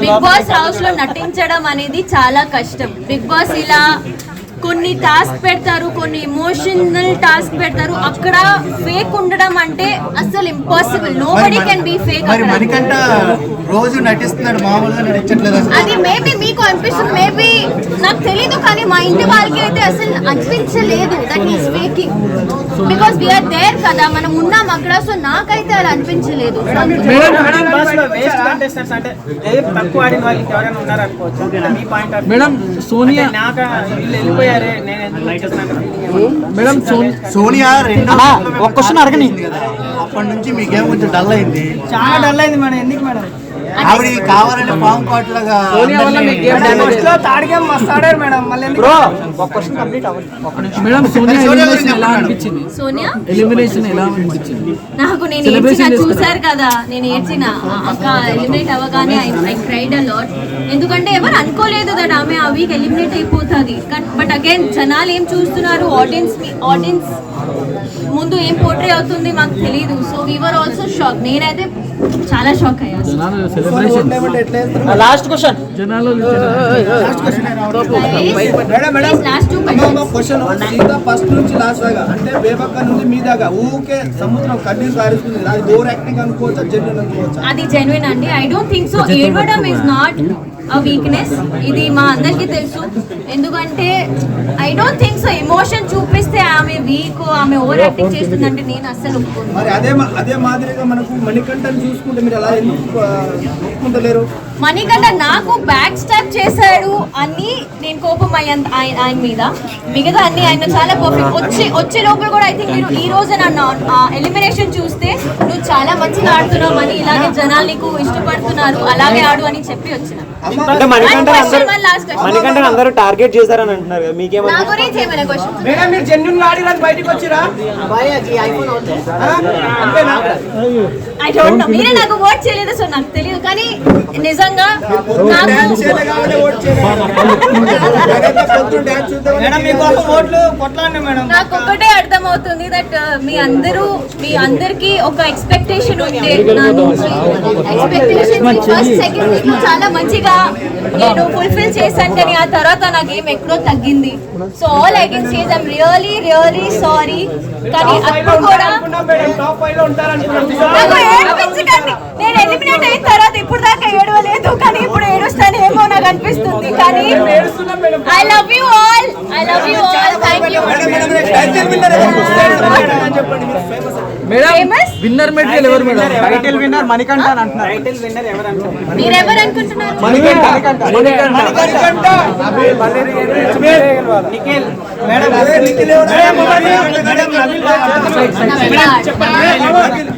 Big boss హౌస్లో నటించడం అనేది చాలా కష్టం. బిగ్ బాస్ ఇలా కొన్ని టాస్క్ పెడతారు కొన్ని ఇమోషనల్ టాస్క్ పెడతారు. అక్కడ ఫేక్ ఉండడం అంటే అసలు impossible nobody can be fake Manikanta రోజు నటిస్తున్నాడు మామూలుగా నటించట్లేదు అది మేబీ మీకు అనిపిస్తుంది మేబీ నాకు తెలీదు కానీ మా ఇంటి వాళ్ళకి అయితే అసలు అనిపించలేదు. That is faking because we are there కదా మనం ఉన్నాం అక్కడ సో నాకైతే అలా అనిపించలేదు. బిగ్ బాస్లో వేస్ట్ కంటెస్టెంట్స్ అంటే ఏ తక్కువ ఆడిన వాళ్ళు ఎవరైనా ఉన్నారు అనుకోవచ్చు మీ పాయింట్ ఆఫ్ మేడం సోనియా నాకు వీళ్ళు మేడం సోని సోనియా రెండో ఒక క్వశ్చన్ అడగని. కదా. అప్పటి నుంచి మీ గేమ్ కొంచెం డల్ అయింది? చాలా డల్ అయింది మేడం ఎందుకు మేడం? ఆవిడ కావాలని పాము మస్తు ఆడారు మేడం? మళ్ళీ మేడం సోనియా ఎలా. అనిపించింది? సోనియా? ఎలిమినేషన్ ఎలా అనిపించింది? నాకు నేను ఏడ్చిన. చూసారు కదా నేను ఏడ్చిన. అక్క ఎలిమినేట్ అవ్వగానే ఐ క్రైడ్ అ లాట్ ఎందుకంటే ఎవరు అనుకోలేదు దట్ ఆమె ఆ వీక్ ఎలిమినేట్ అయిపోతుంది. బట్ అగైన్ జనాలు ఏం చూస్తున్నారు? ఆడియన్స్ ఆడియన్స్ ముందు ఏం పోర్ట్రే అవుతుంది మాకు తెలియదు సో వీవర్ ఆల్సో షాక్ నేనైతే చాలా షాక్ అయ్యా. జనాలు సెలబ్రేషన్ లాస్ట్ క్వశ్చన్ ఫస్ట్ నుంచి లాస్ట్ దాకా. అంటే బేబక్క నుంచి మీ దాకా. ఊకే సముద్రం కన్నీరు పారిస్తుంది అది ఓవర్ యాక్టింగ్ అనుకోవచ్చా జెన్యున్ అనుకోవచ్చా? అది జెన్యున్ అండి. ఐ డోంట్ థింక్ సో ఏడవడం ఇస్ నాట్ వీక్నెస్ ఇది మా అందరికీ తెలుసు. ఎందుకంటే I don't think so emotion చూపిస్తే ఆమె వీక్ ఆమె ఓవర్ యాక్టింగ్ చేస్తుందంటే నేను అస్సలు ఒప్పుకోను. అదే అదే మాదిరిగా మనకు మణికంఠని చూసుకుంటే మీరు అలా ఎందుకు ఒప్పుకుంటలేరు? మణికంఠ నాకు బ్యాక్ స్టాప్ చేశాడు అని నేను కోపం అయ్యాను ఆయన ఆయన మీద. మిగతా అన్ని ఆయన చాలా పర్ఫెక్ట్ వచ్చి వచ్చే లోపల కూడా ఐ థింక్ మీరు ఈ రోజు నన్ను ఎలిమినేషన్ చూస్తే నువ్వు చాలా మంచిగా ఆడుతున్నావు అని ఇలాగే జనాలు నీకు ఇష్టపడుతున్నారు. అలాగే ఆడు అని చెప్పి వచ్చిన. మణికంఠ అందరూ టార్గెట్ చేశారని అంటున్నారు కదా నా మీకేమన్నా గురించి ఏమైనా క్వశ్చన్ మేడం మీరు జెన్యున్ ఆడిరాదు బయటకు వచ్చిరా? అంతేనా? ఐ డోంట్ నో మీరే నాకు ఓట్ చేయలేదు సో నాకు తెలియదు. కానీ నిజంగా నాకు నాకు ఒకటే అర్థమవుతుంది దట్ మీ అందరూ మీ అందరికి ఒక ఎక్స్పెక్టేషన్ ఉండే. ఎక్స్పెక్టేషన్ ఫస్ట్ సెకండ్ వీక్లో చాలా మంచిగా నేను ఫుల్ఫిల్ చేశాను కానీ ఆ తర్వాత నా గేమ్ ఎక్కడో తగ్గింది. So all I can says I'm really really sorry కానీ అప్పుడు కూడా నాకు ఏడిపించకండి నేను ఎలిమినేట్ అయిన తర్వాత ఇప్పుడు దాకా అనిపిస్తుంది కానీ madam I love you all I love you all thank you madam madam మీరు టైటిల్ విన్నర్ ఎవరు? అని చెప్పండి మీరు ఫేమస్ మేడం? విన్నర్ మెటీరియల్ ఎవరు మేడం టైటిల్ విన్నర్ మణికంఠ అని అంటున్నారు టైటిల్ విన్నర్ ఎవరు అనుకుంటున్నారు మీరెవరు అనుకుంటున్నారు నిఖిల్ మేడం అదే నిఖిల్ ఎవరు? మేడం, మేడం, నవీన్ నవ్వులాడు. చెప్పండి